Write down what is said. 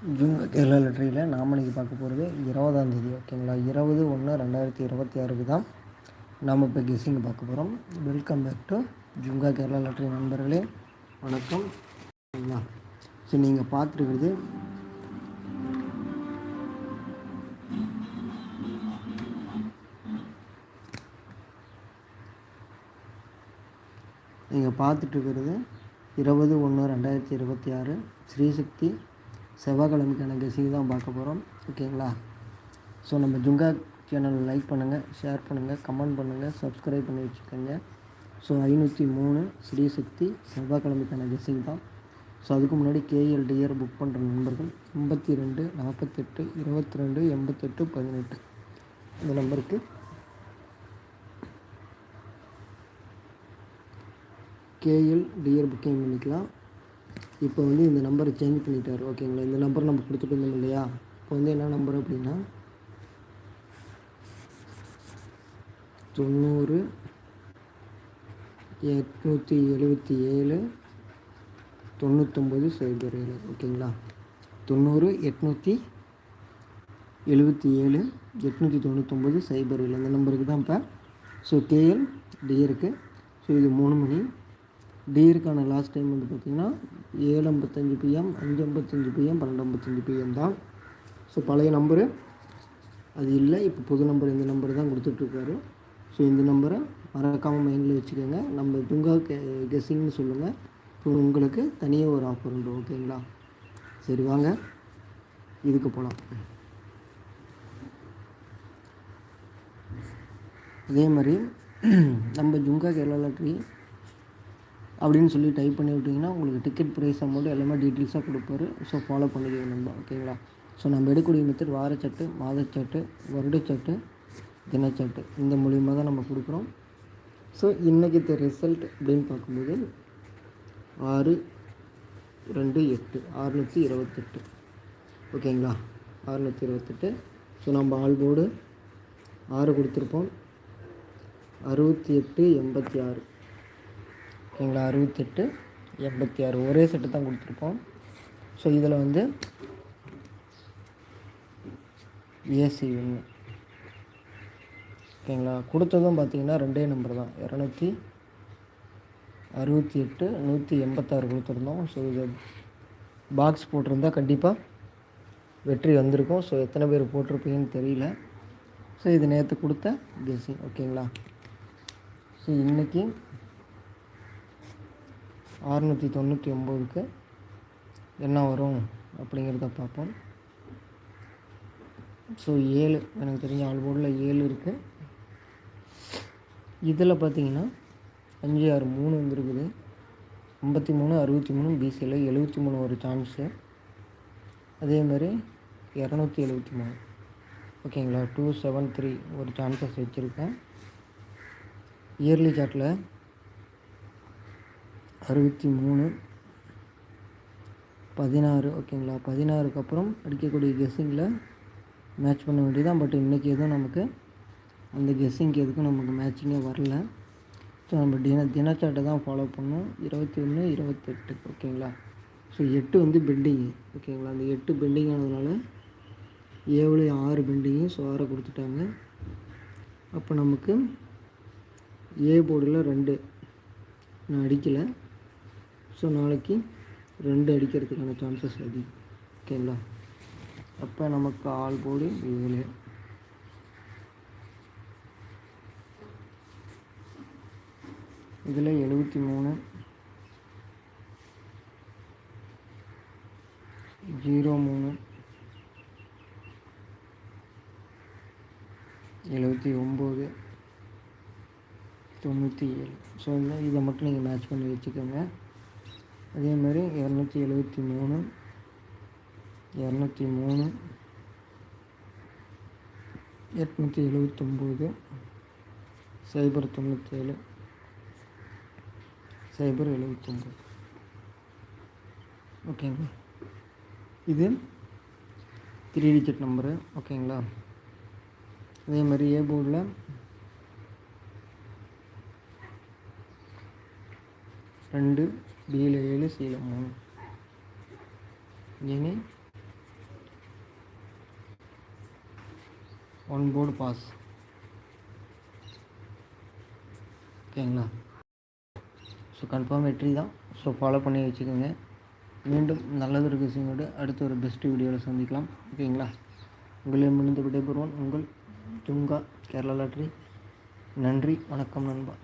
June Kerala லாட்ரியில் நாம் இன்னைக்கு பார்க்க போகிறது இருபதாம் தேதி ஓகேங்களா? இருபது ஒன்று ரெண்டாயிரத்தி இருபத்தி ஆறுக்கு தான் நாம் இப்போ கெஸ்ஸிங் பார்க்க போகிறோம். Welcome back to Junga Kerala lottery நண்பர்களே வணக்கம். ஓகேங்களா? சரி நீங்கள் பார்த்துருக்குறது நீங்கள் பார்த்துட்டு இருக்கிறது இருபது ஒன்று ரெண்டாயிரத்தி இருபத்தி ஆறு ஸ்ரீசக்தி செவ்வாய்க்கிழமைக்கான கெசிங் தான் பார்க்க போகிறோம் ஓகேங்களா? ஸோ நம்ம ஜுங்கா சேனலை லைக் பண்ணுங்கள் ஷேர் பண்ணுங்கள் கமெண்ட் பண்ணுங்கள் சப்ஸ்கிரைப் பண்ணி வச்சுக்கோங்க. ஸோ ஐநூற்றி மூணு ஸ்ரீசக்தி செவ்வாய்க்கிழமைக்கான கெஸிங் தான். ஸோ அதுக்கு முன்னாடி கேஎல்டிஆர் புக் பண்ணுற நண்பர்கள் ஐம்பத்தி ரெண்டு நாற்பத்தெட்டு இருபத்தி ரெண்டு எண்பத்தெட்டு பதினெட்டு. இந்த நம்பருக்கு கேஎல் டிஆர் புக்கிங் பண்ணிக்கலாம். இப்போ வந்து இந்த நம்பரை சேஞ்ச் பண்ணிட்டார். ஓகேங்களா இந்த நம்பர் நம்ம கொடுத்துட்டு இருந்தோம் இல்லையா? இப்போ வந்து என்ன நம்பர் அப்படின்னா தொண்ணூறு எட்நூற்றி எழுபத்தி ஏழு தொண்ணூத்தொம்பது சைபர் ஏழு. ஓகேங்களா தொண்ணூறு எட்நூற்றி எழுபத்தி ஏழு எட்நூற்றி தொண்ணூத்தொம்பது சைபர் ஏழு. இந்த நம்பருக்கு தான் இப்போ. ஸோ கேஎல் டிஆருக்கு ஸோ இது மூணு மணி டியருக்கான லாஸ்ட் டைம் வந்து பார்த்திங்கன்னா ஏழு ஐம்பத்தஞ்சு பிஎம் அஞ்சு ஐம்பத்தஞ்சு பிஎம் பன்னெண்டு ஐம்பத்தஞ்சு பிஎம் தான். ஸோ பழைய நம்பரு அது இல்லை. இப்போ புது நம்பர் இந்த நம்பர் தான் கொடுத்துட்ருக்காரு ஸோ இந்த நம்பரை மறக்காமல் மைண்டில் வச்சுக்கோங்க. நம்ம துங்கா கெ கெஸ்ஸிங்னு சொல்லுங்கள் ஸோ உங்களுக்கு தனியாக ஒரு ஆஃபர் உண்டு ஓகேங்களா சரி வாங்க. இதுக்கு போகலாம் அதே மாதிரி நம்ம ஜுங்கா கேரளா லாட்ரி அப்படின்னு சொல்லி டைப் பண்ணி விட்டிங்கன்னா உங்களுக்கு டிக்கெட் ப்ரைஸ் அமௌண்ட் எல்லாமே டீட்டெயில்ஸாக கொடுப்பாரு. ஸோ ஃபாலோ பண்ணிக்கோங்க நம்ம ஓகேங்களா ஸோ நம்ம எடுக்கக்கூடிய மெத்தட் வாரச்சட்டு மாதச்சட்டு வருடச்சட்டு தினச்சட்டு. இந்த மூலியமாக தான் நம்ம கொடுக்குறோம். ஸோ இன்றைக்கி ரிசல்ட் அப்படின்னு பார்க்கும்போது ஆறு ரெண்டு எட்டு. அறுநூற்றி இருபத்தெட்டு. ஓகேங்களா அறுநூற்றி இருபத்தெட்டு. ஸோ நம்ம ஆல் போர்டு ஆறு கொடுத்துருப்போம். அறுபத்தி எட்டு எண்பத்தி ஆறு. ஓகேங்களா அறுபத்தெட்டு எண்பத்தி ஆறு. ஒரே செட்டு தான் கொடுத்துருப்போம் ஸோ இதில் வந்து ஏசி ஒன்று ஓகேங்களா கொடுத்ததும் பார்த்தீங்கன்னா ரெண்டே நம்பர் தான். இரநூத்தி அறுபத்தி எட்டு நூற்றி எண்பத்தாறு கொடுத்துருந்தோம். ஸோ இது பாக்ஸ் போட்டிருந்தா கண்டிப்பாக வெற்றி வந்திருக்கும். ஸோ எத்தனை பேர் போட்டிருப்பீங்கன்னு தெரியல. ஸோ இது நேற்று கொடுத்த கெஸிங் ஓகேங்களா ஸோ இன்றைக்கி அறுநூற்றி தொண்ணூற்றி ஒம்போதுக்கு என்ன வரும் அப்படிங்கிறத பார்ப்போம். ஸோ ஏழு எனக்கு தெரிஞ்ச ஆல்போர்டில் ஏழு இருக்குது இதில் பார்த்தீங்கன்னா அஞ்சு ஆறு மூணு வந்துருக்குது. ஐம்பத்தி மூணு அறுபத்தி மூணு பிசியில் எழுபத்தி மூணு ஒரு சான்ஸு அதே மாதிரி இரநூத்தி எழுபத்தி மூணு. ஓகேங்களா? டூ செவன் த்ரீ ஒரு சான்சஸ் வச்சுருக்கேன். இயர்லி சார்ட்டில் அறுபத்தி மூணு பதினாறு ஓகேங்களா? பதினாறுக்கு அப்புறம் அடிக்கக்கூடிய கெஸ்ஸிங்கில் மேட்ச் பண்ண வேண்டியதான் பட் இன்றைக்கி எதுவும் நமக்கு அந்த கெஸ்ஸிங்க்கு எதுக்கும் நமக்கு மேட்சிங்கே வரல. ஸோ நம்ம தின தினச்சாட்டை தான் ஃபாலோ பண்ணோம். இருபத்தி ஒன்று இருபத்தெட்டு ஓகேங்களா? ஸோ எட்டு வந்து பெண்டிங்கு ஓகேங்களா? அந்த எட்டு பெண்டிங் ஆனதுனால ஏழு ஆறு பெண்டிங்கு ஸோ ஆறை கொடுத்துட்டாங்க. அப்போ நமக்கு ஏ போர்டில் ரெண்டு. நான் அடிக்கலை. ஸோ நாளைக்கு ரெண்டு அடிக்கிறதுக்கான சான்சஸ் அதிகம் ஓகேங்களா அப்போ நமக்கு ஆள் போடு ஏழு இதில் எழுபத்தி மூணு. ஜீரோ மூணு. எழுபத்தி ஒம்பது. தொண்ணூற்றி ஏழு. ஸோ இதை மட்டும் நீங்கள் மேட்ச் பண்ணி வச்சுக்கோங்க. அதே மாதிரி இரநூத்தி எழுபத்தி மூணு இரநூத்தி மூணு எட்நூற்றி எழுபத்தொம்போது சைபர் தொண்ணூற்றேழு சைபர் எழுபத்தொம்போது ஓகேங்களா? இது த்ரீ டிஜிட் நம்பரு ஓகேங்களா? அதே மாதிரி ஏ போர்டில் ரெண்டு பியில் ஏழு சியில் மூணு இனி ஒன் போர்டு பாஸ் ஓகேங்களா ஸோ கன்ஃபார்ம் வெற்றி தான். ஸோ ஃபாலோ பண்ணி வச்சுக்கோங்க. மீண்டும் நல்லது இருக்க விஷயங்களோட அடுத்த ஒரு பெஸ்ட் வீடியோவில் சந்திக்கலாம். ஓகேங்களா உங்களிடம் முடிந்து விடைபெறுவோம். உங்கள் துங்கா கேரளா லாட்ரி. நன்றி வணக்கம் நண்பா.